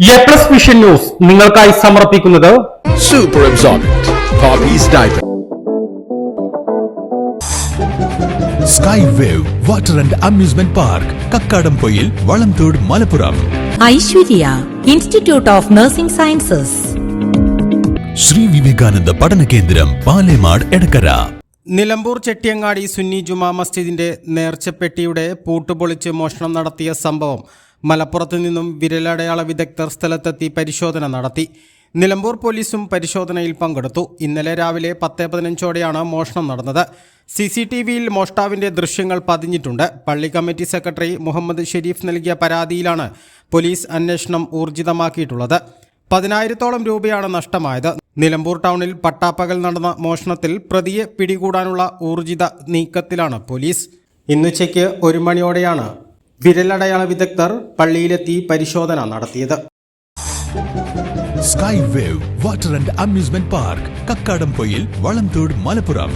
A plus vision news നിങ്ങൾക്കായി സമർപ്പിക്കുന്നത് super. Sky wave water and amusement park Kakkadampoyil Valamthode Malappuram Aishwarya institute of nursing sciences Shri Vivekananda പഠന കേന്ദ്രം പാലേമാട് എടക്കര നിലമ്പൂർ ചെട്ടിയങ്ങാടി സുന്നി ജുമാ മസ്ജിദിന്റെ നേർച്ചപ്പെട്ടിയുടെ പൂട്ടുപൊളിച്ച് മോഷണം നടത്തിയ സംഭവം മലപ്പുറത്ത് നിന്നും വിരലടയാള വിദഗ്ധർ സ്ഥലത്തെത്തി പരിശോധന നടത്തി. നിലമ്പൂർ പോലീസും പരിശോധനയിൽ പങ്കെടുത്തു. ഇന്നലെ രാവിലെ പത്ത് പതിനഞ്ചോടെയാണ് മോഷണം നടന്നത്. സി സി ടി വിയിൽ മോഷ്ടാവിന്റെ ദൃശ്യങ്ങൾ പതിഞ്ഞിട്ടുണ്ട്. പള്ളി കമ്മിറ്റി സെക്രട്ടറി മുഹമ്മദ് ഷെരീഫ് നൽകിയ പരാതിയിലാണ് പോലീസ് അന്വേഷണം ഊർജിതമാക്കിയിട്ടുള്ളത്. പതിനായിരത്തോളം രൂപയാണ് നഷ്ടമായത്. നിലമ്പൂർ ടൗണിൽ പട്ടാപ്പകൽ നടന്ന മോഷണത്തിൽ പ്രതിയെ പിടികൂടാനുള്ള ഊർജിത നീക്കത്തിലാണ് പോലീസ്. ഇന്നുച്ചയ്ക്ക് ഒരു മണിയോടെയാണ് വിരലടയാള വിദഗ്ധർ പള്ളിയിലെത്തി പരിശോധന നടത്തിയത്. Sky wave water and amusement park Kakkadampoyil Valamthode Malappuram